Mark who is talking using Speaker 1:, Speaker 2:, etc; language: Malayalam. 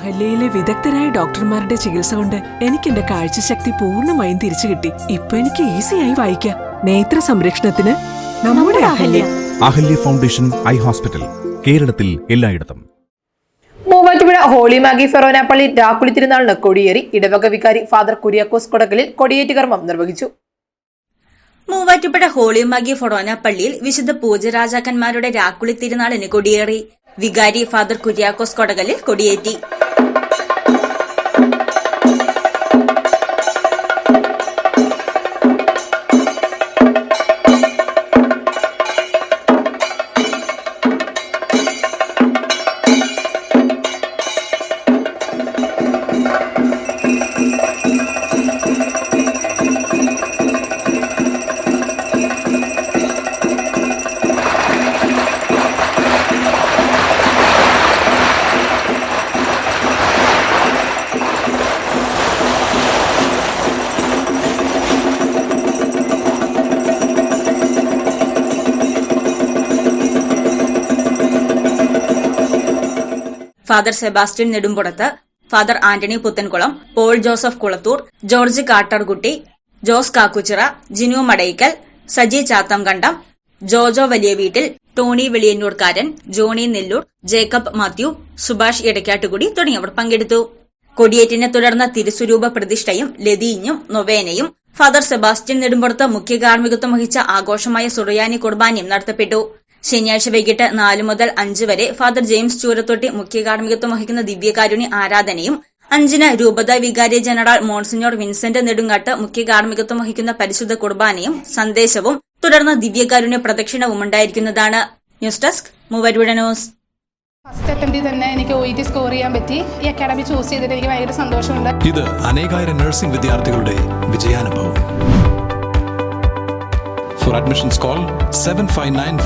Speaker 1: അഹല്യയിലെ വിദഗ്ധരായ ഡോക്ടർമാരുടെ ചികിത്സ കൊണ്ട് എനിക്ക് എന്റെ കാഴ്ചശക്തി പൂർണമായും തിരിച്ചു കിട്ടി. ഇപ്പൊ എനിക്ക് ഈസിയായി വായിക്കാം. നേത്ര സംരക്ഷണത്തിന് നമ്മുടെ Ahalya.
Speaker 2: Ahalya. Foundation eye hospital കേരളത്തിൽ എല്ലായിടത്തും.
Speaker 3: മൂവാറ്റുപുഴ ഹോളി മാഗി ഫെറോന പള്ളി രാക്കുളി തിരുനാളിന് കൊടിയേറി ഇടവക വികാരി ഫാദർ കുര്യാക്കോസ് കൊടകളിൽ കൊടിയേറ്റ് കർമ്മം നിർവഹിച്ചു.
Speaker 4: മൂവാറ്റുപുഴ ഹോളി മാഗി ഫൊറോന പള്ളിയിൽ വിശുദ്ധ പൂജരാജാക്കന്മാരുടെ രാക്കുളി തിരുനാളിന് കൊടിയേറി. വികാരി ഫാദർ കുര്യാക്കോസ് കൊടകലിൽ കൊടിയേറ്റി. Father Sebastian Nedumpurath father Antony Puthenkulam Paul Joseph Kulathur George Kattarkutty Jose Kakkuchira Jinu Madayikkal Saji Chathamkandam Jojo Valiyaveettil Tony വെളിയന്നൂർക്കാരൻ Johnny Nellore Jacob Mathew Subhash ഇടയ്ക്കാട്ടുകുടി തുടങ്ങിയവർ പങ്കെടുത്തു. കൊടിയേറ്റിനെ തുടർന്ന് തിരുസ്വരൂപ പ്രതിഷ്ഠയും ലതീഞ്ഞും നൊവേനയും ഫാദർ സെബാസ്റ്റ്യൻ നെടുമ്പുറത്ത് മുഖ്യ കാർമ്മികത്വം വഹിച്ച ആഘോഷമായ സുറിയാനി കുർബാനയും നടത്തപ്പെട്ടു. ശനിയാഴ്ച വൈകിട്ട് നാലു മുതൽ അഞ്ച് വരെ ഫാദർ ജെയിംസ് ചൂരത്തൊട്ടി മുഖ്യ കാർമ്മികത്വം വഹിക്കുന്ന ദിവ്യകാരുണ്യ ആരാധനയും അഞ്ചിന് രൂപത വികാരി ജനറൽ മോൺസിഞ്ഞോർ വിൻസെന്റ് നെടുങ്ങാട്ട് മുഖ്യ കാർമ്മികത്വം വഹിക്കുന്ന പരിശുദ്ധ കുർബാനയും സന്ദേശവും തുടർന്ന് ദിവ്യകാരുണ്യ പ്രദക്ഷിണവും ഉണ്ടായിരിക്കുന്നതാണ്. ന്യൂസ് ഡെസ്ക് മൂവരുട ന്യൂസ്.
Speaker 5: ഫസ്റ്റ് അറ്റംപ്റ്റിൽ തന്നെ എനിക്ക് ഒ ഇ ടി സ്കോർ ചെയ്യാൻ പറ്റി. ഈ അക്കാഡമി ചൂസ് ചെയ്തിട്ട് എനിക്ക് ഭയങ്കര സന്തോഷമുണ്ട്.
Speaker 6: ഇത് അനേകായിരം നഴ്സിംഗ് വിദ്യാർത്ഥികളുടെ വിജയാനുഭവം. For admissions, call 759